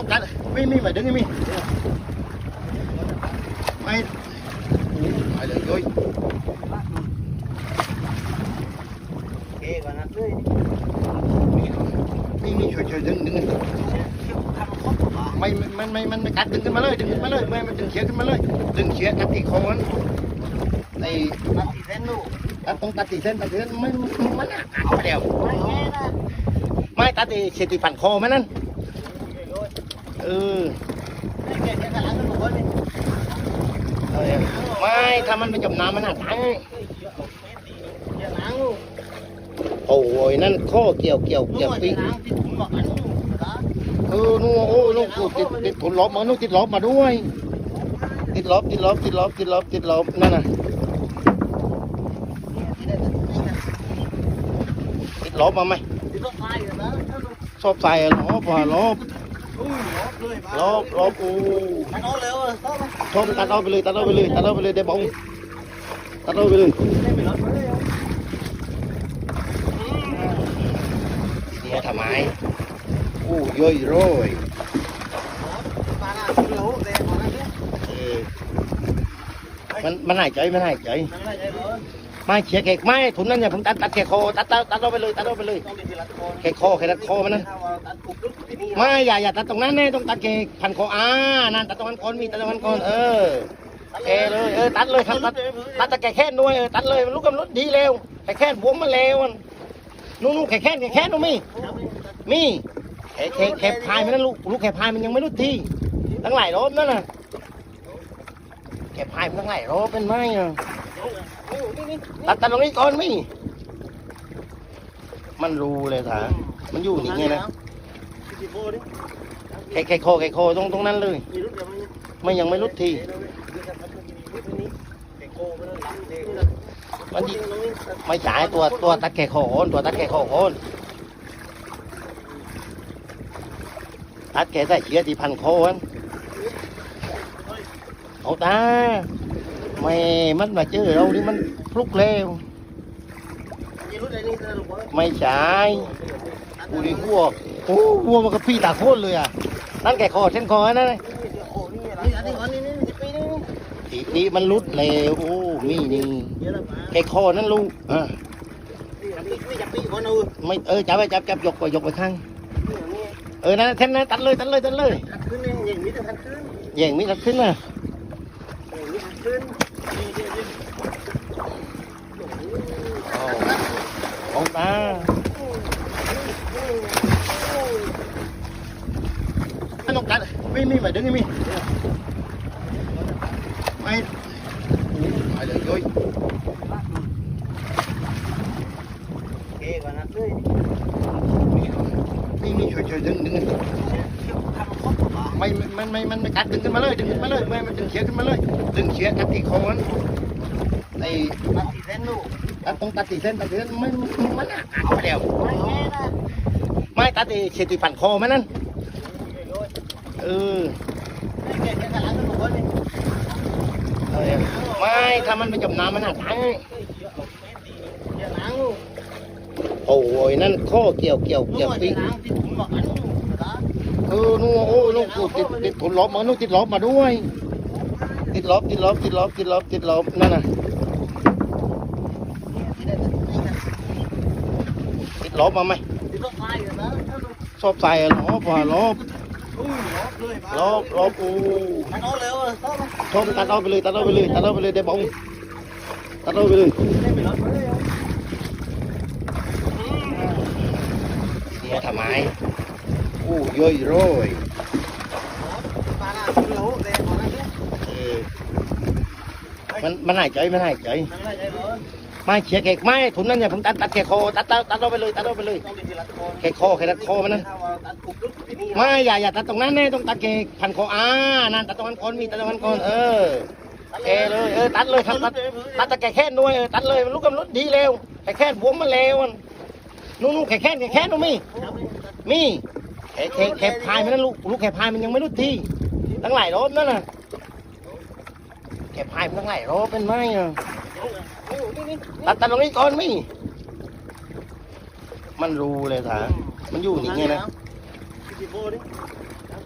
ต้องตัดไม่มีไม่ดึงไม่มีไม่ไปเลยโย้ยเก๋กว่านั้นเลยมีมีช่วยช่วยดึงดึงไม่มันไม่มันไม่กัดดึงขึ้นมาเลยดึงขึ้นมาเลยไม่มันดึงเชือกขึ้นมาเลยดึงเชือกกัดที่คอมันไอ้ตัดสี่เส้นลูกตัดตรงตัดตีเส้นตัดเส้นไม่มันอะเอาไปแล้วไม่แง่นะไม่ตัดตีเศษตีพันคอมันนั่น เออไม่ถ้ามันไปจมน้ำมันอะตายเดี๋ยวล้งโอ้ยนั่นข้อเกี่ยวเกี่ยวเกี่ยวปีจะล้างที่ผมบอกกันลูกนะเออนู่นโอ้ลูกกูติดติดถุนลบมาลูกติดลบมาด้วย ติดลบติดลบติดลบติดลบติดลบนั่นน่ะติดลบมาไหมที่ต้องไฟกันนะชอบใส่ลบว่ะลบอุ้ย ลบเลยลบลบโอ้มันเอาเร็วเลยต้องชอบตัดเอาไปเลยตัดเอาไปเลยตัดเอาไปเลยได้บงตัดเอาไปเลยได้ไปรถเลยเสียทำไมโอ้ย่อยร้อยมาหน้าคุณรู้เลยขอนั่นเนี่ยมันมันหายใจมันหายใจมันไม่ใช่เหรอ ไม่เฉียแขกไม่ถุนนั่นเนี่ยผมตัดตัดแขกคอตัดตัดตัดเอาไปเลยตัดเอาไปเลยต้องมีทีละคนแขกคอแขกตัดคอมันนั่นไม่อย่าอย่าตัดตรงนั้นแน่ต้องตัดแขกพันคออ่านั่นตัดตรงนั้นก่อนมีตัดตรงนั้นก่อนเออแกเลยเออตัดเลยครับตัดตัดตะแกแค่นด้วยเออตัดเลยลูกกำลังดีเร็วแขกแค่นบวมมาเร็วนู่นนู่นแขกแค่นแขกแค่นนู่นมีมีแขกแขกแขกพายมันนั่นลูกลูกแขกพายมันยังไม่รู้ทีตั้งหลายรอบนั่นน่ะแขกพายมันตั้งหลายรอบเป็นไหมอะ ตัดตัดตรงนี้ก่อนมิมันรู้เลยถามันอยู่นี่ไงนะแค่แค่คอแค่คอตรงตรงนั้นเลย ไม่ยังไม่รุดทีมันดิไม่จ่ายตัวตัวตัดแค่คอโอนตัวตัดแค่คอโอนตัดแค่ใส่เชือกที่พันคอโอนเอาตา ไม่มันมาเจอเรานี่มันพลุกเร็วไม่ใช่กูนี่วัวโอ้วัวมันก็พี่ตาโคตรเลยอะนั่นแกคอเส้นคอนั่นเลยทีนี้มันรุดเร็วโอ้มีนี่แกคอนั่นลูกอะไม่เออจับไปจับจับยกไปยกไปข้างเออนั่นเส้นนั้นตัดเลยตัดเลยตัดเลยแย่งมีตัดขึ้นนะ เอาของตาไม่ต้องตัดไม่มีไม่ดึง ไม่มีไม่ไปเลยโย้ยมีมีช่วยช่วยดึงดึงไม่มันไม่มันไม่กัดดึงขึ้นมาเลยดึงขึ้นมาเลยไม่มันดึงเชือกขึ้นมาเลย ดึงเชือกกัดที่คอมันไอ้ตัดตรงตัดตีเส้นตัดเส้นไม่มันอะเอาไปแล้วไม่ตัดตีเชือกที่พันคอมันนั่นเออไม่ถ้ามันไปจมน้ำมันอะตายโอ้ยนั่นข้อเกี่ยวเกี่ยวเกี่ยวปีเออนู่นโอ้ลู กกูติดติดถุนลบมาลูกติดลบมาด้วย ติดลบติดลบติดลบติดลบติดลบนั่นน่ะติดลบมาไหมชอบใส่ลบว่ะลบลบลบโอ้ชอบตัดเอาไปเลยตัดเอาไปเลยตัดเอาไปเลยได้บงตัดเอาไปเลยเสียทำไมโอ้ย่อยโร้อยเออ มันมันหายใจมันหายใจไม่เฉียแขกไม่ถุนนั่นเนี่ยผมตัดตัดแขกคอตัดตัดตัดเอาไปเลยตัดเอาไปเลยแขกคอแขกตัดคอมันนั่นไม่อย่าอย่าตัดตรงนั้นแน่ต้องตัดแขกพันคออ่านั่นตัดตรงนั้นก่อนมีตัดตรงนั้นก่อนเออแกเลยเออตัดเลยครับตัดตัดตะแกแค่นด้วยเออตัดเลยมันลูกกำลังดีเร็วแกแค่นบวมมาเร็วนู่นนู่นแกแค่นแกแค่นนู่นมีมีแขกแขกแกพายมันนั่นลูกลูกแขกพายมันยังไม่รู้ที่ ตั้งหลายรอบนั่นน่ะแขกพายมันตั้งหลายรอบเป็นไหมอะตัดตัดตรงนี้ก่อนมิมันรู้เลยสามันอยู่นี่ไงนะ